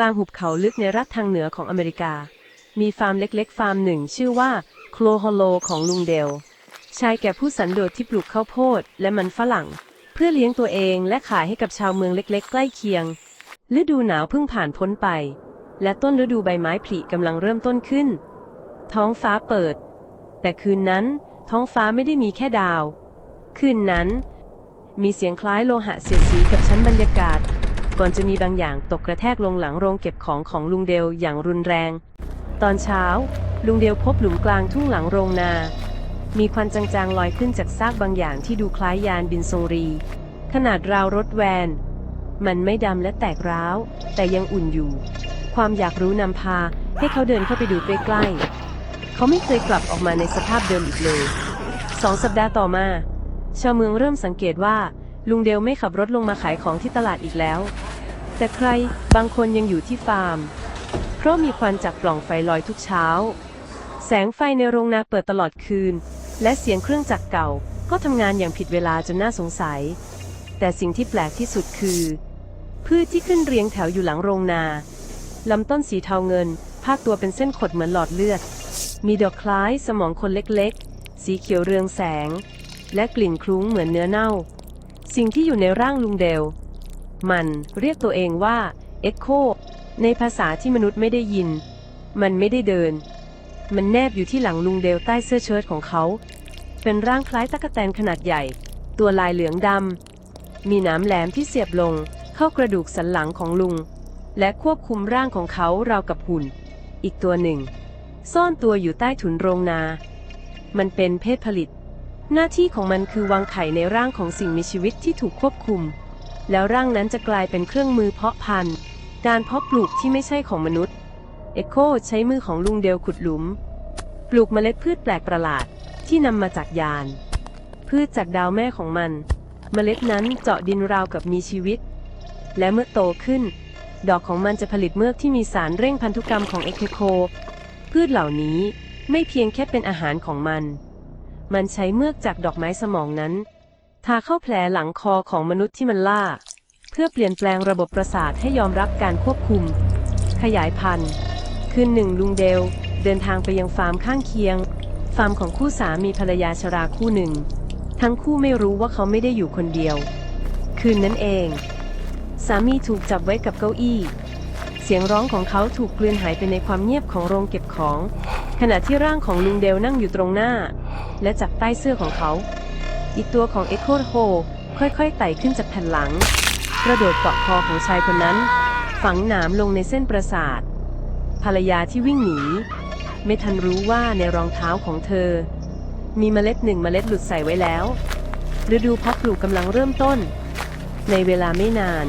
ลางหุบเขาลึกในรัฐทางเหนือของอเมริกา มีฟาร์มเล็กๆ ฟาร์มหนึ่งชื่อว่าโคลโฮโลของลุงเดล ชายแก่ผู้สันโดษที่ปลูกข้าวโพดและมันฝรั่ง เพื่อเลี้ยงตัวเองและขายให้กับชาวเมืองเล็กๆ ใกล้เคียง ฤดูหนาวเพิ่งผ่านพ้นไป และต้นฤดูใบไม้ผลิกำลังเริ่มต้นขึ้น ท้องฟ้าเปิด แต่คืนนั้นท้องฟ้าไม่ได้มีแค่ดาว คืนนั้น มีเสียงคล้ายโลหะเสียดสีกับชั้นบรรยากาศ ก่อนจะมีบางอย่างตกกระแทกลงหลังโรงเก็บของของลุงเดลอย่างรุนแรง ตอนเช้า ลุงเดลพบหลุมกลางทุ่งหลังโรงนา มีควันจางๆลอยขึ้นจากซากบางอย่างที่ดูคล้ายยานบินทรงรี ขนาดราวรถแวน มันไม่ดำและแตกร้าว แต่ยังอุ่นอยู่ ความอยากรู้นำพาให้เขาเดินเข้าไปดูใกล้ๆ เขาไม่เคยกลับออกมาในสภาพเดิมอีกเลย สองสัปดาห์ต่อมา ชาวเมืองเริ่มสังเกตว่า ลุงเดลไม่ขับรถลงมาขายของที่ตลาดอีกแล้ว แต่ใครบางคนยังอยู่ที่ฟาร์ม เพราะมีควันจากปล่องไฟลอยทุกเช้า แสงไฟในโรงนาเปิดตลอดคืน และเสียงเครื่องจักรเก่า ก็ทำงานอย่างผิดเวลาจนน่าสงสัย แต่สิ่งที่แปลกที่สุดคือ พืชที่ขึ้นเรียงแถวอยู่หลังโรงนาลำต้นสีเทาเงินภาคตัวเป็นเส้นขดเหมือนหลอดเลือด มีดอกคล้ายสมองคนเล็กๆ สีเขียวเรืองแสง และกลิ่นคลุ้งเหมือนเนื้อเน่า สิ่งที่อยู่ในร่างลุงเดล มันเรียกตัวเองว่าเอ็กโคในภาษาที่มนุษย์ไม่ได้ยิน มันไม่ได้เดิน มันแนบอยู่ที่หลังลุงเดลใต้เสื้อเชิ้ตของเขา เป็นร่างคล้ายตะกแตนขนาดใหญ่ ตัวลายเหลืองดำ มีหน้ำแหลมที่เสียบลงเข้ากระดูกสันหลังของลุง และควบคุมร่างของเขาราวกับหุ่น อีกตัวหนึ่ง ซ่อนตัวอยู่ใต้ถุนโรงนา มันเป็นเพศผลิต หน้าที่ของมันคือวางไข่ในร่างของสิ่งมีชีวิตที่ถูกควบคุม แล้วร่างนั้นจะกลายเป็นเครื่องมือเพาะพันธุ์ การเพาะปลูกที่ไม่ใช่ของมนุษย์ เอโคใช้มือของลุงเดลขุดหลุม ปลูกเมล็ดพืชแปลกประหลาดที่นำมาจากยาน พืชจากดาวแม่ของมัน เมล็ดนั้นเจาะดินราวกับมีชีวิต และเมื่อโตขึ้น ดอกของมันจะผลิตเมือกที่มีสารเร่งพันธุกรรมของเอเคโค พืชเหล่านี้ไม่เพียงแค่เป็นอาหารของมัน มันใช้เมือกจากดอกไม้สมองนั้น ทาเข้าแผลหลังคอของมนุษย์ที่มันล่า เพื่อเปลี่ยนแปลงระบบประสาทให้ยอมรับการควบคุม ขยายพันธุ์ คืนหนึ่งลุงเดล เดินทางไปยังฟาร์มข้างเคียง ฟาร์มของคู่สามีภรรยาชราคู่หนึ่ง ทั้งคู่ไม่รู้ว่าเขาไม่ได้อยู่คนเดียว คืนนั้นเอง สามีถูกจับไว้กับเก้าอี้ เสียงร้องของเขาถูกกลืนหายไปในความเงียบของโรงเก็บของ ขณะที่ร่างของลุงเดลนั่งอยู่ตรงหน้า และจับใต้เสื้อของเขา อีกตัวของเอ็กโคโฮค่อยๆไต่ขึ้นจากแผ่นหลัง กระโดดเกาะคอของชายคนนั้น ฝังหนามลงในเส้นประสาท ภรรยาที่วิ่งหนี ไม่ทันรู้ว่าในรองเท้าของเธอ มีเมล็ดหนึ่งเมล็ดหลุดใส่ไว้แล้ว ฤดูเพาะปลูกกำลังเริ่มต้น ในเวลาไม่นาน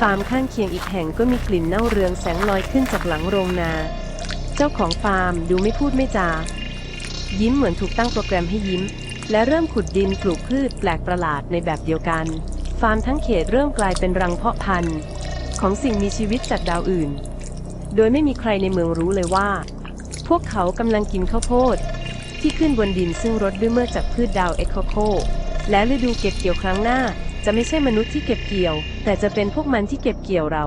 ฟาร์มข้างเคียงอีกแห่งก็มีกลิ่นเน่าเรืองแสงลอยขึ้นจากหลังโรงนา จ้าของฟาร์มดูไม่พูดไม่จา ยิ้มเหมือนถูกตั้งโปรแกรมให้ยิ้ม และเริ่มขุดดินปลูกพืชแปลกประหลาดในแบบเดียวกัน ฟาร์มทั้งเขตเริ่มกลายเป็นรังเพาะพันธุ์ ของสิ่งมีชีวิตจากดาวอื่น โดยไม่มีใครในเมืองรู้เลยว่า พวกเขากำลังกินข้าวโพด ที่ขึ้นบนดินซึ่งรดด้วยเมื่อจากพืชดาวเอ็กโคโค และฤดูเก็บเกี่ยวครั้งหน้า จะไม่ใช่มนุษย์ที่เก็บเกี่ยว แต่จะเป็นพวกมันที่เก็บเกี่ยวเรา